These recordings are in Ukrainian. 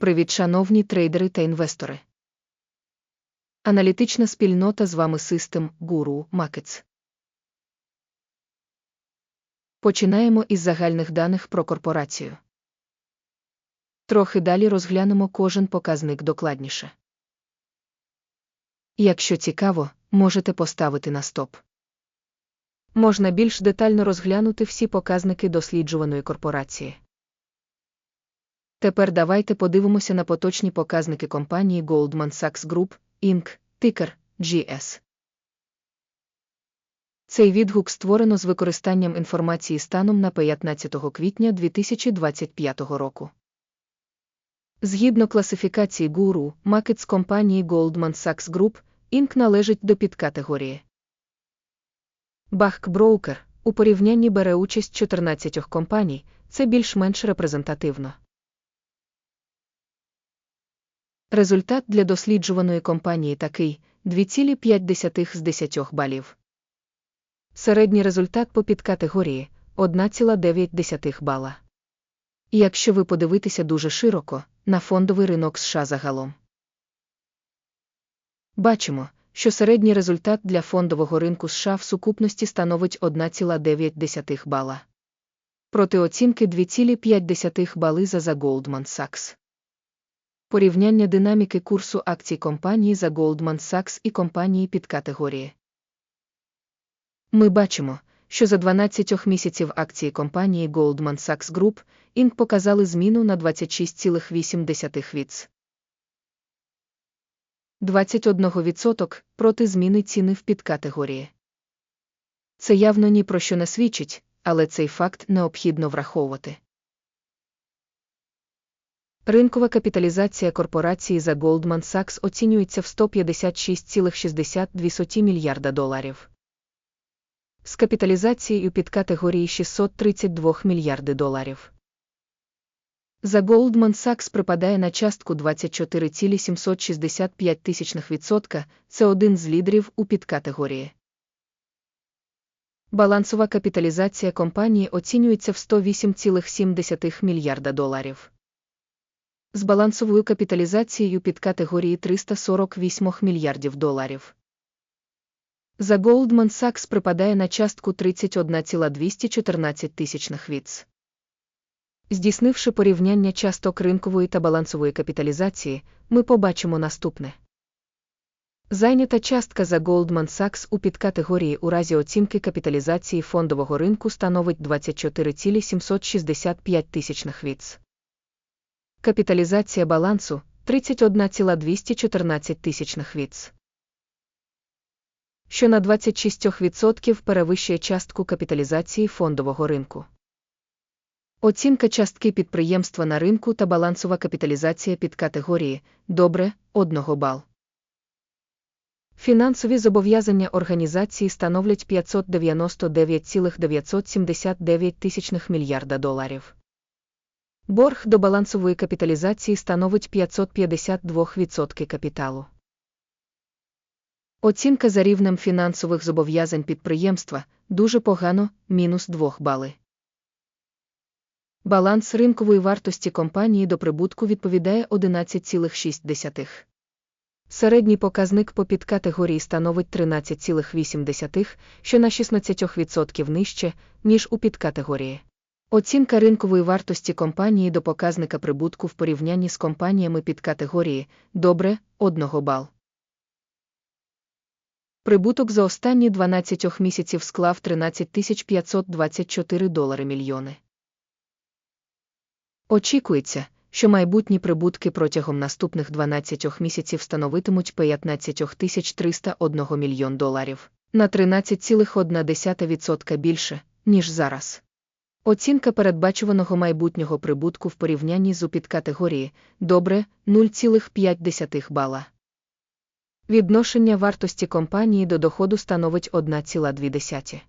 Привіт, шановні трейдери та інвестори. Аналітична спільнота з вами System Guru Markets. Починаємо із загальних даних про корпорацію. Трохи далі розглянемо кожен показник докладніше. Якщо цікаво, можете поставити на стоп. Можна більш детально розглянути всі показники досліджуваної корпорації. Тепер давайте подивимося на поточні показники компанії Goldman Sachs Group, Inc., тикер GS. Цей відгук створено з використанням інформації станом на 15 квітня 2025 року. Згідно класифікації гуру, макет з компанії Goldman Sachs Group, Inc. належить до підкатегорії. Бахк Broker у порівнянні бере участь 14 компаній, це більш-менш репрезентативно. Результат для досліджуваної компанії такий 2,5 з 10 балів. Середній результат по підкатегорії 1,9 бала. Якщо ви подивитеся дуже широко, на фондовий ринок США загалом. Бачимо, що середній результат для фондового ринку США в сукупності становить 1,9 бала. Проти оцінки 2,5 бали за за Goldman Sachs. Порівняння динаміки курсу акцій компанії за Goldman Sachs і компанії під категорії. Ми бачимо, що за 12 місяців акції компанії Goldman Sachs Group Inc. показали зміну на 26,8 віц. 21% проти зміни ціни в підкатегорії. Це явно ні про що не свідчить, але цей факт необхідно враховувати. Ринкова капіталізація корпорації за Goldman Sachs оцінюється в 156,62 мільярда доларів. З капіталізацією під категорії 632 мільярди доларів. За Goldman Sachs припадає на частку 24,765 тисячних це один з лідерів у підкатегорії. Балансова капіталізація компанії оцінюється в 108,7 мільярда доларів з балансовою капіталізацією під категорії 348 мільярдів доларів. За Goldman Sachs припадає на частку 31,214 тисячних віц. Здійснивши порівняння часток ринкової та балансової капіталізації, ми побачимо наступне. Зайнята частка за Goldman Sachs у підкатегорії у разі оцінки капіталізації фондового ринку становить 24,765 тисячних віц. Капіталізація балансу 31,214 тисячних віц. Що на 26% перевищує частку капіталізації фондового ринку. Оцінка частки підприємства на ринку та балансова капіталізація під категорії добре 1 бал. Фінансові зобов'язання організації становлять 599,979 тисячних мільярда доларів. Борг до балансової капіталізації становить 552% капіталу. Оцінка за рівнем фінансових зобов'язань підприємства дуже погано мінус 2 бали. Баланс ринкової вартості компанії до прибутку відповідає 11,6. Середній показник по підкатегорії становить 13,8, що на 16% нижче, ніж у підкатегорії. Оцінка ринкової вартості компанії до показника прибутку в порівнянні з компаніями під категорії добре 1 бал. Прибуток за останні 12 місяців склав 13 524 долари мільйони. Очікується, що майбутні прибутки протягом наступних 12 місяців становитимуть 15 301 мільйон доларів на 13,1% більше, ніж зараз. Оцінка передбачуваного майбутнього прибутку в порівнянні з у підкатегорії добре 0,5 бала. Відношення вартості компанії до доходу становить 1,2.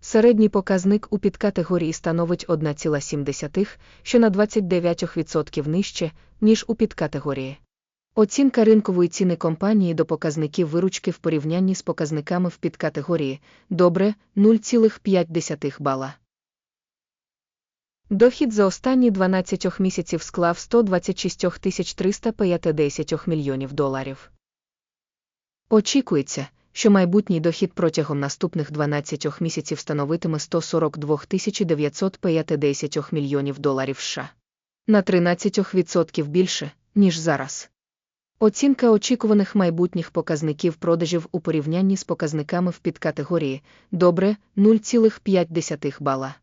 Середній показник у підкатегорії становить 1,7, що на 29% нижче, ніж у підкатегорії. Оцінка ринкової ціни компанії до показників виручки в порівнянні з показниками в підкатегорії добре 0,5 бала. Дохід за останні 12 місяців склав 126 350 мільйонів доларів. Очікується, що майбутній дохід протягом наступних 12 місяців становитиме 142 950 мільйонів доларів США. На 13% більше, ніж зараз. Оцінка очікуваних майбутніх показників продажів у порівнянні з показниками в підкатегорії добре 0,5 бала.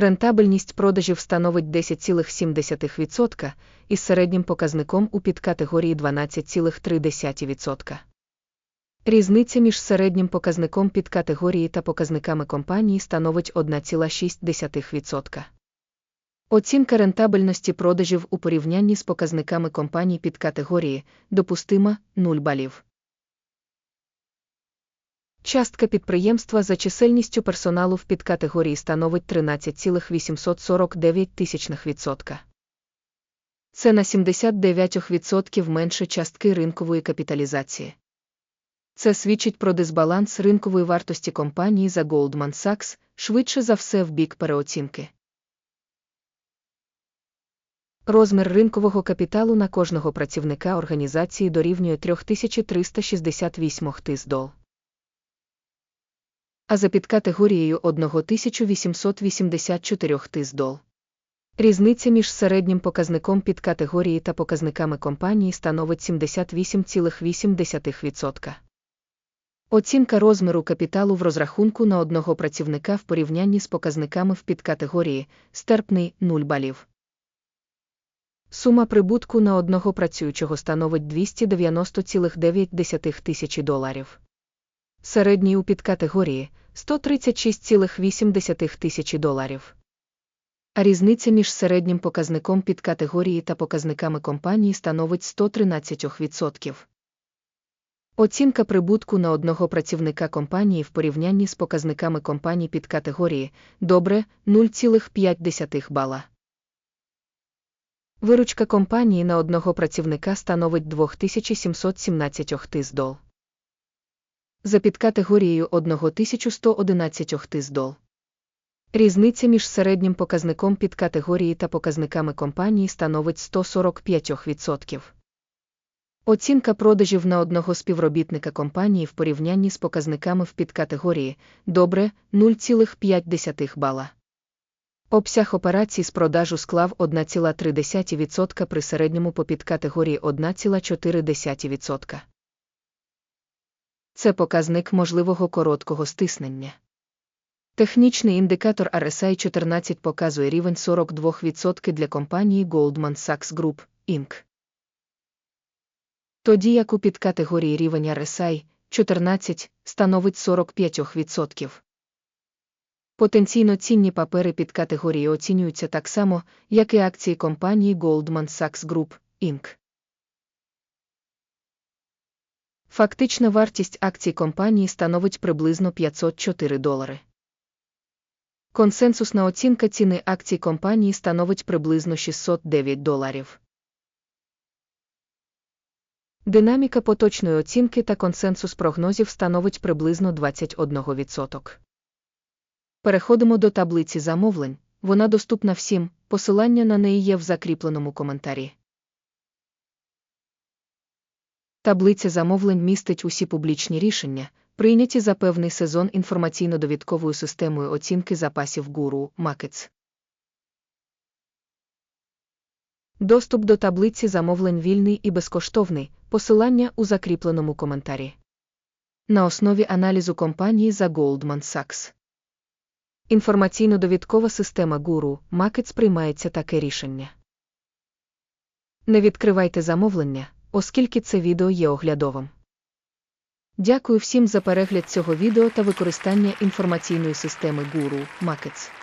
Рентабельність продажів становить 10,7% із середнім показником у підкатегорії 12,3%. Різниця між середнім показником підкатегорії та показниками компанії становить 1,6%. Оцінка рентабельності продажів у порівнянні з показниками компаній підкатегорії допустима 0 балів. Частка підприємства за чисельністю персоналу в підкатегорії становить 13,849%. Це на 79% менше частки ринкової капіталізації. Це свідчить про дисбаланс ринкової вартості компанії за Goldman Sachs, швидше за все в бік переоцінки. Розмір ринкового капіталу на кожного працівника організації дорівнює 3368 тис дол. А за підкатегорією 1884 тис дол. Різниця між середнім показником підкатегорії та показниками компанії становить 78,8%. Оцінка розміру капіталу в розрахунку на одного працівника в порівнянні з показниками в підкатегорії стерпний 0 балів. Сума прибутку на одного працюючого становить 290,9 тисячі доларів. Середній у підкатегорії 136,8 тисячі доларів. А різниця між середнім показником підкатегорії та показниками компанії становить 113%. Оцінка прибутку на одного працівника компанії в порівнянні з показниками компаній підкатегорії добре 0,5 бала. Виручка компанії на одного працівника становить 2717 тис дол. За підкатегорією 1111 тис дол. Різниця між середнім показником підкатегорії та показниками компанії становить 145%. Оцінка продажів на одного співробітника компанії в порівнянні з показниками в підкатегорії добре 0,5 бала. Обсяг операцій з продажу склав 1,3% при середньому по підкатегорії 1,4%. Це показник можливого короткого стиснення. Технічний індикатор RSI 14 показує рівень 42% для компанії Goldman Sachs Group, Inc. Тоді як у підкатегорії рівень RSI 14 становить 45%. Потенційно цінні папери під категорії оцінюються так само, як і акції компанії Goldman Sachs Group, Inc. Фактична вартість акцій компанії становить приблизно 504 долари. Консенсусна оцінка ціни акцій компанії становить приблизно 609 доларів. Динаміка поточної оцінки та консенсус прогнозів становить приблизно 21%. Переходимо до таблиці замовлень, вона доступна всім, посилання на неї є в закріпленому коментарі. Таблиця замовлень містить усі публічні рішення, прийняті за певний сезон інформаційно-довідковою системою оцінки запасів гуру Markets. Доступ до таблиці замовлень вільний і безкоштовний, посилання у закріпленому коментарі. На основі аналізу компанії за Goldman Sachs. Інформаційно-довідкова система гуру Markets приймається таке рішення. Не відкривайте замовлення, оскільки це відео є оглядовим. Дякую всім за перегляд цього відео та використання інформаційної системи Guru Markets.